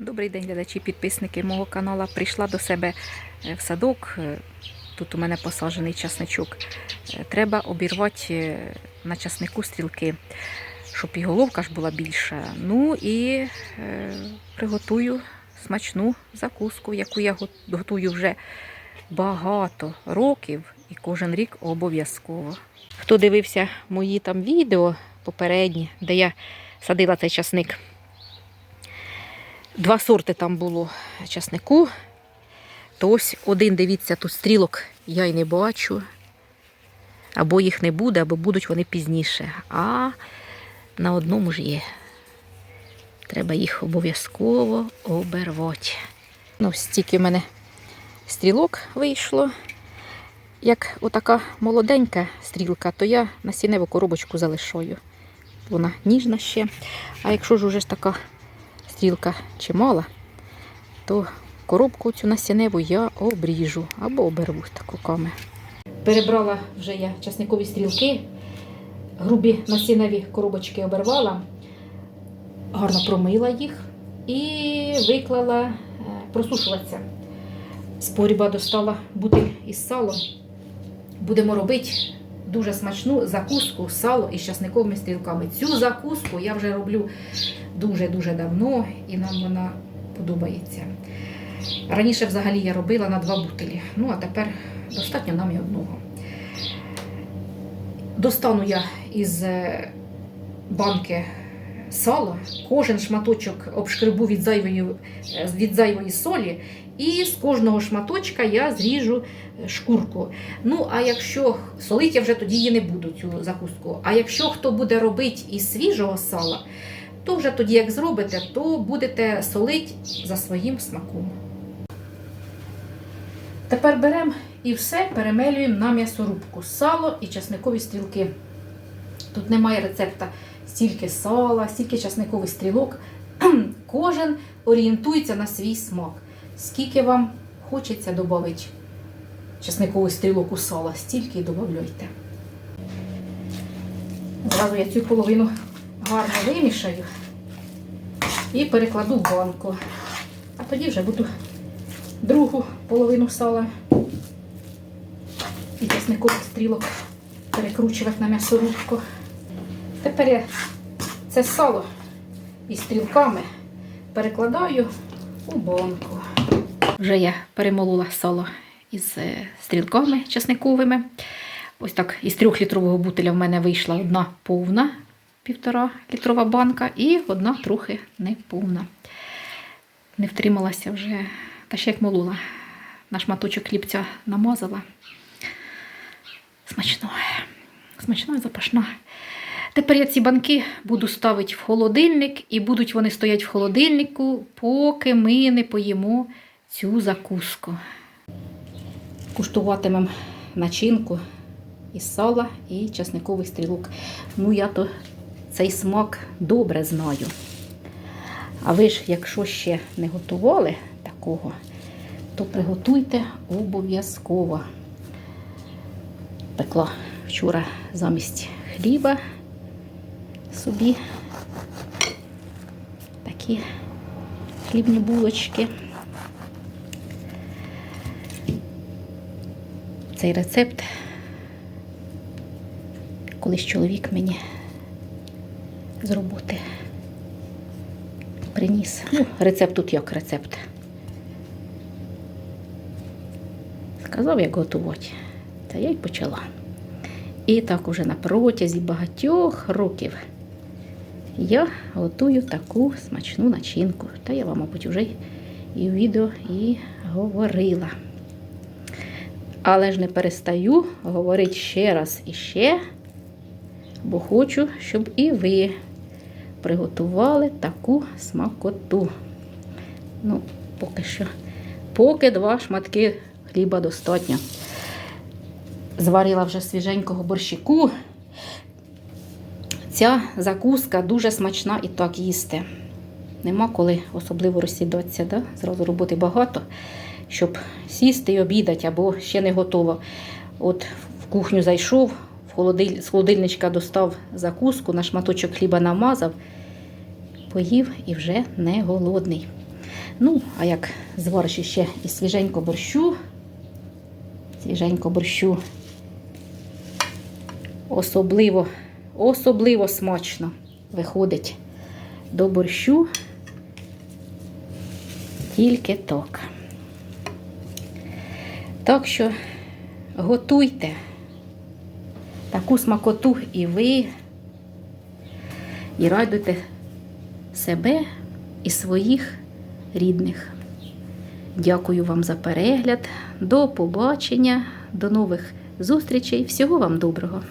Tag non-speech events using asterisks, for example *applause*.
Добрий день, глядачі, підписники мого каналу. Прийшла до себе е, в садок. Е, Тут у мене посаджений часничок. Е, Треба обірвати на часнику стрілки, щоб і головка ж була більша. Ну і е, приготую смачну закуску, яку я готую вже багато років і кожен рік обов'язково. Хто дивився мої там відео попередні, де я садила цей часник. Два сорти там було часнику. То ось один, дивіться, тут стрілок я й не бачу. Або їх не буде, або будуть вони пізніше. А на одному ж є. Треба їх обов'язково обервати. Ну, стільки в мене стрілок вийшло. Як отака молоденька стрілка, то я на сіневу коробочку залишаю. Вона ніжна ще. А якщо ж уже ж така стрілка чимала, то коробку цю насінневу я обріжу або оберву так руками. Перебрала вже я часникові стрілки, грубі насінневі коробочки обервала, гарно промила їх і виклала е, просушуватися. З погріба достала бутиль із салом. Будемо робити дуже смачну закуску сало із часниковими стрілками. Цю закуску я вже роблю дуже-дуже давно і нам вона подобається. Раніше взагалі я робила на два бутилі, ну а тепер достатньо нам і одного. Достану я із е, банки сала, кожен шматочок обшкребу від зайвої, е, від зайвої солі, і з кожного шматочка я зріжу е, шкурку. Ну, а якщо солить я вже тоді її не буду, цю закуску. А якщо хто буде робити із свіжого сала, то вже тоді, як зробите, то будете солити за своїм смаком. Тепер беремо і все перемелюємо на м'ясорубку. Сало і часникові стрілки. Тут немає рецепта стільки сала, стільки часникових стрілок. *clears throat* Кожен орієнтується на свій смак. Скільки вам хочеться додати часникових стрілок у сала, стільки і додавайте. Зразу я цю половину гарно вимішаю і перекладу в банку. А тоді вже буду другу половину сала і часникових стрілок перекручувати на м'ясорубку. Тепер я це сало із стрілками перекладаю у банку. Вже я перемолола сало із е, стрілками часниковими. Ось так із трьохлітрового бутиля в мене вийшла одна повна півтора літрова банка і одна трохи неповна. Не втрималася вже, та ще як молола. На шматочок хлібця намазала. Смачно. Смачно і запашно. Тепер я ці банки буду ставити в холодильник, і будуть вони стоять в холодильнику, поки ми не поїмо цю закуску. Куштуватимемо начинку із сала і часникових стрілок. Ну, я то цей смак добре знаю. А ви ж, якщо ще не готували такого, то приготуйте обов'язково. Пекла вчора замість хліба собі такі хлібні булочки. Цей рецепт колись чоловік мені з роботи приніс. Ну, рецепт тут як рецепт. Сказав, як готувати. Та я й почала. І так уже на протязі багатьох років я готую таку смачну начинку. Та я вам, мабуть, вже і в відео і говорила. Але ж не перестаю говорити ще раз і ще, бо хочу, щоб і ви приготували таку смакоту. Ну, поки що. Поки два шматки хліба достатньо. Зварила вже свіженького борщику. Ця закуска дуже смачна і так їсти. Нема коли особливо розсідатися, да? зразу роботи багато, щоб сісти і обідати або ще не готово. От в кухню зайшов, в холодиль... з холодильничка достав закуску, на шматочок хліба намазав, поїв і вже не голодний. Ну, а як звариш ще і свіженько борщу, свіженько борщу, особливо, особливо смачно виходить до борщу. Тільки так. Так що готуйте таку смакоту і ви, і радуйте себе і своїх рідних. Дякую вам за перегляд. До побачення, до нових зустрічей. Всього вам доброго!